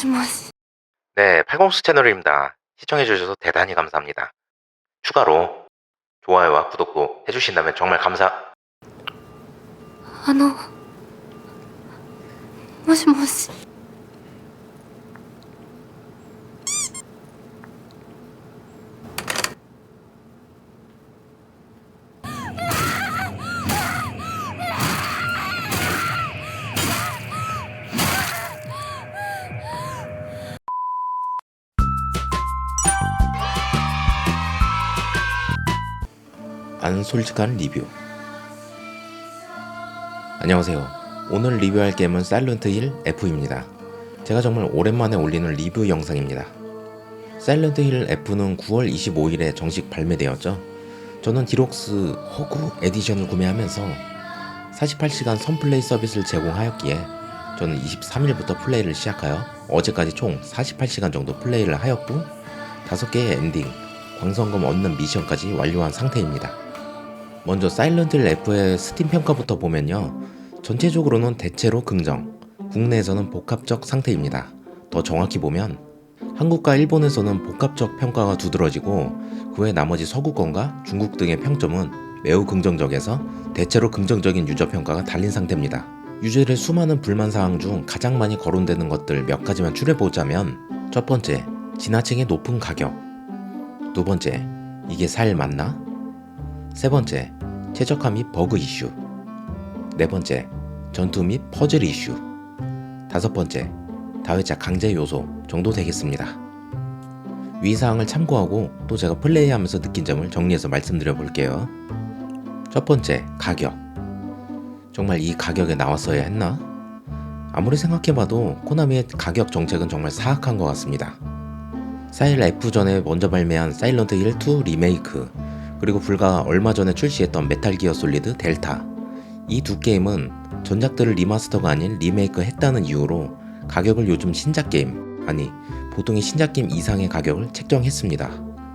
もしもし。 네, 팔공수 채널입니다. 시청해주셔서 대단히 감사합니다. 추가로 좋아요와 구독도 해주신다면 정말 감사... あの、もしもし。 안 솔직한 리뷰. 안녕하세요. 오늘 리뷰할 게임은 사일런트 힐 F입니다. 제가 정말 오랜만에 올리는 리뷰 영상입니다. 사일런트 힐 F는 9월 25일에 정식 발매되었죠. 저는 디록스 허구 에디션을 구매하면서 48시간 선플레이 서비스를 제공하였기에 저는 23일부터 플레이를 시작하여 어제까지 총 48시간 정도 플레이를 하였고 5개의 엔딩, 광선검 얻는 미션까지 완료한 상태입니다. 먼저 사일런트 힐 F의 스팀 평가부터 보면요. 전체적으로는 대체로 긍정, 국내에서는 복합적 상태입니다. 더 정확히 보면 한국과 일본에서는 복합적 평가가 두드러지고 그 외 나머지 서구권과 중국 등의 평점은 매우 긍정적에서 대체로 긍정적인 유저 평가가 달린 상태입니다. 유저들의 수많은 불만 사항 중 가장 많이 거론되는 것들 몇 가지만 추려보자면 첫 번째, 지나치게 높은 가격. 두 번째, 이게 살 맞나? 세 번째, 최적화 및 버그 이슈. 네 번째, 전투 및 퍼즐 이슈. 다섯 번째, 다회차 강제 요소 정도 되겠습니다. 위 사항을 참고하고 또 제가 플레이하면서 느낀 점을 정리해서 말씀드려 볼게요. 첫 번째, 가격. 정말 이 가격에 나왔어야 했나? 아무리 생각해봐도 코나미의 가격 정책은 정말 사악한 것 같습니다. 사일 F 전에 먼저 발매한 사일런트 힐 2 리메이크 그리고 불과 얼마 전에 출시했던 메탈 기어 솔리드 델타 이 두 게임은 전작들을 리마스터가 아닌 리메이크 했다는 이유로 가격을 요즘 신작 게임 아니 보통의 신작 게임 이상의 가격을 책정했습니다.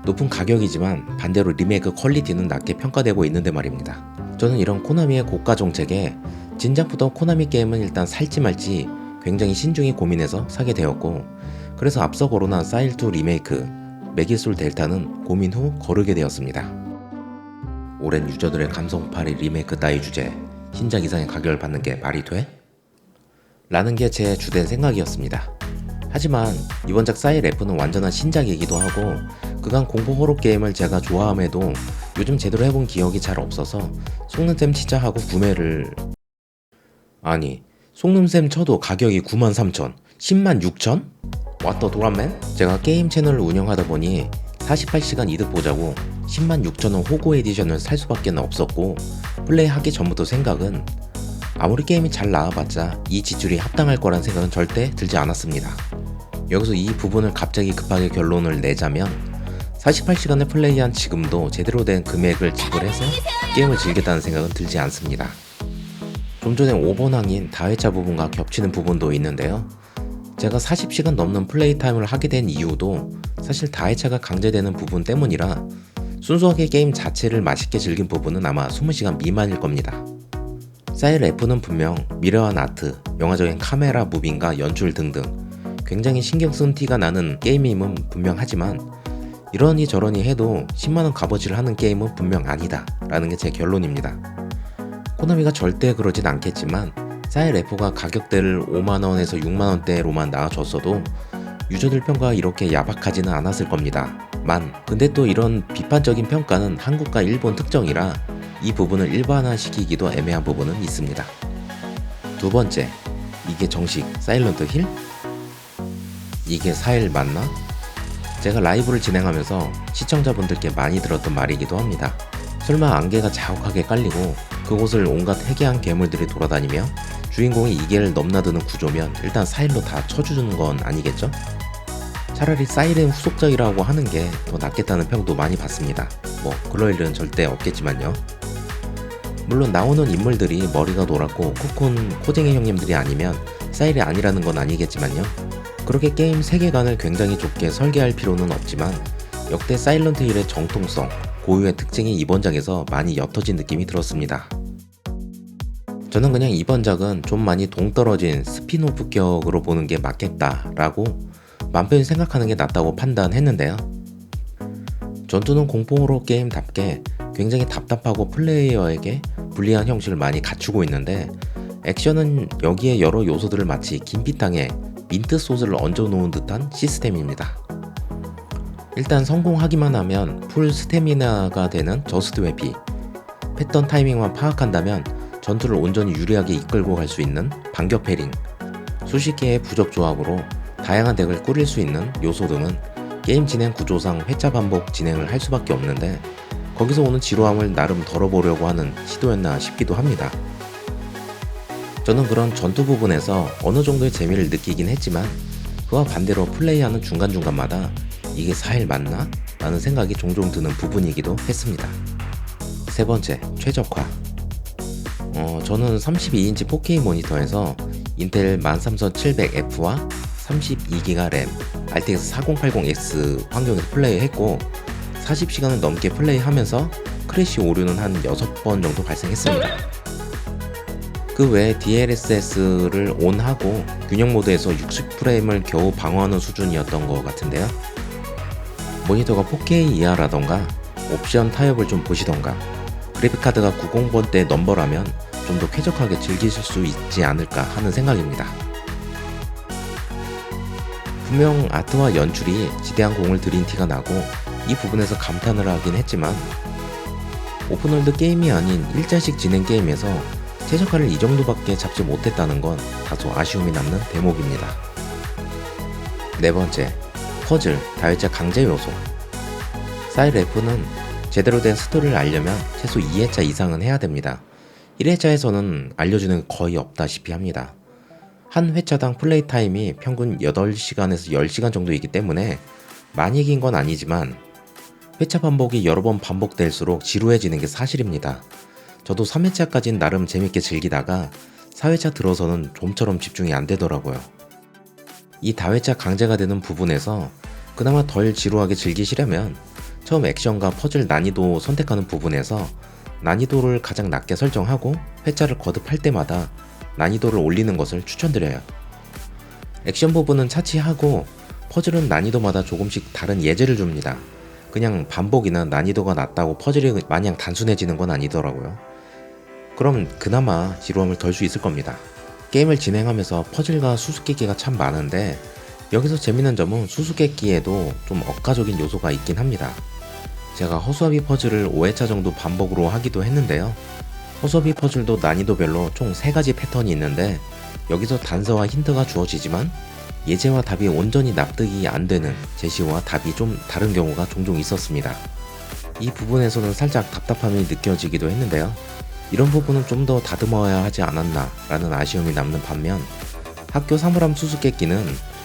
높은 가격이지만 반대로 리메이크 퀄리티는 낮게 평가되고 있는데 말입니다. 저는 이런 코나미의 고가 정책에 진작부터 코나미 게임은 일단 살지 말지 굉장히 신중히 고민해서 사게 되었고 그래서 앞서 거론한 사일2 리메이크 메기솔 델타는 고민 후 거르게 되었습니다. 오랜 유저들의 감성파리 리메이크 따위 주제 신작 이상의 가격을 받는 게 말이 돼? 라는 게 제 주된 생각이었습니다. 하지만 이번 작 사일 F는 완전한 신작이기도 하고 그간 공포 호러 게임을 제가 좋아함에도 요즘 제대로 해본 기억이 잘 없어서 속는셈 치자 하고 구매를 아니 속눈샘 쳐도 가격이 93,000 106,000? 왓더 도란맨? 제가 게임 채널을 운영하다 보니 48시간 이득 보자고 106,000원 호구 에디션을 살 수밖에 없었고 플레이하기 전부터 생각은 아무리 게임이 잘 나와봤자 이 지출이 합당할 거란 생각은 절대 들지 않았습니다. 여기서 이 부분을 갑자기 급하게 결론을 내자면 48시간을 플레이한 지금도 제대로 된 금액을 지불해서 게임을 즐겼다는 생각은 들지 않습니다. 좀 전에 5번항인 다회차 부분과 겹치는 부분도 있는데요. 제가 40시간 넘는 플레이 타임을 하게 된 이유도 사실 다회차가 강제되는 부분 때문이라 순수하게 게임 자체를 맛있게 즐긴 부분은 아마 20시간 미만일 겁니다. 사일 F는 분명 미러한 아트, 영화적인 카메라 무빙과 연출 등등 굉장히 신경 쓴 티가 나는 게임임은 분명하지만 이러니 저러니 해도 10만원 값어치를 하는 게임은 분명 아니다 라는 게 제 결론입니다. 코나미가 절대 그러진 않겠지만 사일 F가 가격대를 5만원에서 6만원대로만 나와줬어도 유저들 평가가 이렇게 야박하지는 않았을 겁니다. 만 근데 또 이런 비판적인 평가는 한국과 일본 특정이라 이 부분을 일반화시키기도 애매한 부분은 있습니다. 두 번째, 이게 정식 사일런트 힐? 이게 사일 맞나? 제가 라이브를 진행하면서 시청자분들께 많이 들었던 말이기도 합니다. 설마 안개가 자욱하게 깔리고 그곳을 온갖 해괴한 괴물들이 돌아다니며 주인공이 이계를 넘나드는 구조면 일단 사일로 다 쳐주는 건 아니겠죠? 차라리 사이렌 후속작이라고 하는 게 더 낫겠다는 평도 많이 받습니다. 뭐 그럴 일은 절대 없겠지만요. 물론 나오는 인물들이 머리가 노랗고 코콘 코쟁이 형님들이 아니면 사일이 아니라는 건 아니겠지만요. 그렇게 게임 세계관을 굉장히 좁게 설계할 필요는 없지만 역대 사일런트 힐의 정통성, 고유의 특징이 이번 작에서 많이 옅어진 느낌이 들었습니다. 저는 그냥 이번 작은 좀 많이 동떨어진 스피노프 격으로 보는 게 맞겠다라고 맘 편히 생각하는 게 낫다고 판단했는데요. 전투는 공포호러 게임답게 굉장히 답답하고 플레이어에게 불리한 형식을 많이 갖추고 있는데 액션은 여기에 여러 요소들을 마치 김피탕에 민트 소스를 얹어 놓은 듯한 시스템입니다. 일단 성공하기만 하면 풀 스태미나가 되는 저스트 웨피 패턴 타이밍만 파악한다면 전투를 온전히 유리하게 이끌고 갈 수 있는 반격 패링 수십 개의 부적 조합으로 다양한 덱을 꾸릴 수 있는 요소 등은 게임 진행 구조상 회차 반복 진행을 할 수밖에 없는데 거기서 오는 지루함을 나름 덜어보려고 하는 시도였나 싶기도 합니다. 저는 그런 전투 부분에서 어느 정도의 재미를 느끼긴 했지만 그와 반대로 플레이하는 중간중간마다 이게 4일 맞나? 라는 생각이 종종 드는 부분이기도 했습니다. 세 번째, 최적화. 어, 저는 32인치 4K 모니터에서 인텔 13700F와 32기가 램, RTX 4080X 환경에서 플레이했고 40시간을 넘게 플레이하면서 크래시 오류는 한 6번 정도 발생했습니다. 그 외에 DLSS를 온하고 균형 모드에서 60프레임을 겨우 방어하는 수준이었던 것 같은데요. 모니터가 4K 이하라던가 옵션 타협을 좀 보시던가 그래픽카드가 90번대 넘버라면 좀 더 쾌적하게 즐기실 수 있지 않을까 하는 생각입니다. 분명 아트와 연출이 지대한 공을 들인 티가 나고 이 부분에서 감탄을 하긴 했지만 오픈월드 게임이 아닌 일자식 진행 게임에서 최적화를 이 정도밖에 잡지 못했다는 건 다소 아쉬움이 남는 대목입니다. 네 번째, 퍼즐, 다회차 강제 요소. 사일 F는 제대로 된 스토리를 알려면 최소 2회차 이상은 해야 됩니다. 1회차에서는 알려주는 게 거의 없다시피 합니다. 한 회차당 플레이 타임이 평균 8시간에서 10시간 정도이기 때문에 많이 긴 건 아니지만 회차 반복이 여러 번 반복될수록 지루해지는 게 사실입니다. 저도 3회차까진 나름 재밌게 즐기다가 4회차 들어서는 좀처럼 집중이 안 되더라고요. 이 다회차 강제가 되는 부분에서 그나마 덜 지루하게 즐기시려면 처음 액션과 퍼즐 난이도 선택하는 부분에서 난이도를 가장 낮게 설정하고 회차를 거듭할 때마다 난이도를 올리는 것을 추천드려요. 액션 부분은 차치하고 퍼즐은 난이도마다 조금씩 다른 예제를 줍니다. 그냥 반복이나 난이도가 낮다고 퍼즐이 마냥 단순해지는 건 아니더라고요. 그럼 그나마 지루함을 덜 수 있을 겁니다. 게임을 진행하면서 퍼즐과 수수께끼가 참 많은데 여기서 재밌는 점은 수수께끼에도 좀 억가적인 요소가 있긴 합니다. 제가 허수아비 퍼즐을 5회차 정도 반복으로 하기도 했는데요. 허수아비 퍼즐도 난이도별로 총 3가지 패턴이 있는데 여기서 단서와 힌트가 주어지지만 예제와 답이 온전히 납득이 안 되는 제시와 답이 좀 다른 경우가 종종 있었습니다. 이 부분에서는 살짝 답답함이 느껴지기도 했는데요. 이런 부분은 좀 더 다듬어야 하지 않았나 라는 아쉬움이 남는 반면 학교 사물함 수수께끼는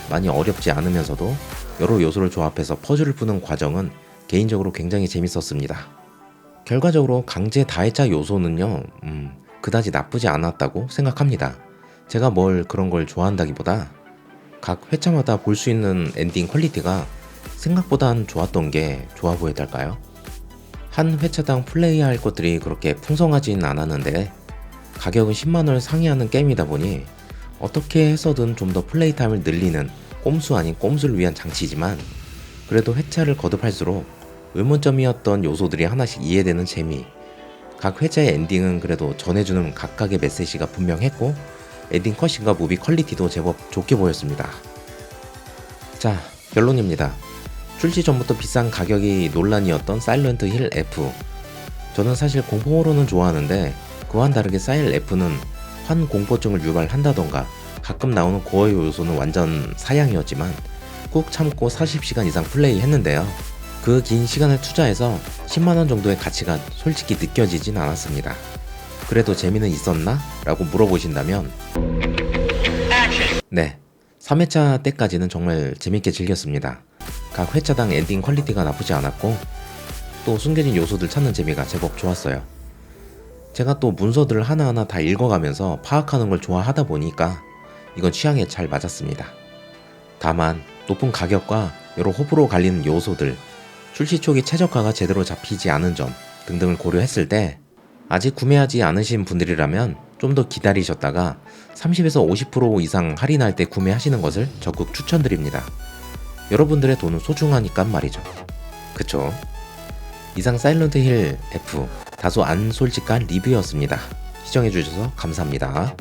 많이 어렵지 않으면서도 여러 요소를 조합해서 퍼즐을 푸는 과정은 개인적으로 굉장히 재밌었습니다. 결과적으로 강제 다회차 요소는요, 음, 그다지 나쁘지 않았다고 생각합니다. 제가 뭘 그런 걸 좋아한다기보다 각 회차마다 볼 수 있는 엔딩 퀄리티가 생각보단 좋았던 게 좋아 보였달까요? 한 회차당 플레이할 것들이 그렇게 풍성하진 않았는데 가격은 10만원을 상회하는 게임이다 보니 어떻게 해서든 좀 더 플레이 타임을 늘리는 꼼수 아닌 꼼수를 위한 장치지만 그래도 회차를 거듭할수록 의문점이었던 요소들이 하나씩 이해되는 재미 각 회차의 엔딩은 그래도 전해주는 각각의 메시지가 분명했고 엔딩 컷신과 무비 퀄리티도 제법 좋게 보였습니다. 자 결론입니다. 출시 전부터 비싼 가격이 논란이었던 사일런트 힐 F. 저는 사실 공포호러는 좋아하는데 그와는 다르게 사일 F는 환 공포증을 유발한다던가 가끔 나오는 고어 요소는 완전 사양이었지만 꾹 참고 40시간 이상 플레이 했는데요. 그 긴 시간을 투자해서 10만원 정도의 가치가 솔직히 느껴지진 않았습니다. 그래도 재미는 있었나? 라고 물어보신다면 네. 3회차 때까지는 정말 재밌게 즐겼습니다. 각 회차당 엔딩 퀄리티가 나쁘지 않았고 또 숨겨진 요소들 찾는 재미가 제법 좋았어요. 제가 또 문서들을 하나하나 다 읽어가면서 파악하는 걸 좋아하다 보니까 이건 취향에 잘 맞았습니다. 다만 높은 가격과 여러 호불호 갈리는 요소들, 출시 초기 최저가가 제대로 잡히지 않은 점 등등을 고려했을 때 아직 구매하지 않으신 분들이라면 좀 더 기다리셨다가 30에서 50% 이상 할인할 때 구매하시는 것을 적극 추천드립니다. 여러분들의 돈은 소중하니까 말이죠. 그쵸? 이상 사일런트 힐 F 다소 안 솔직한 리뷰였습니다. 시청해주셔서 감사합니다.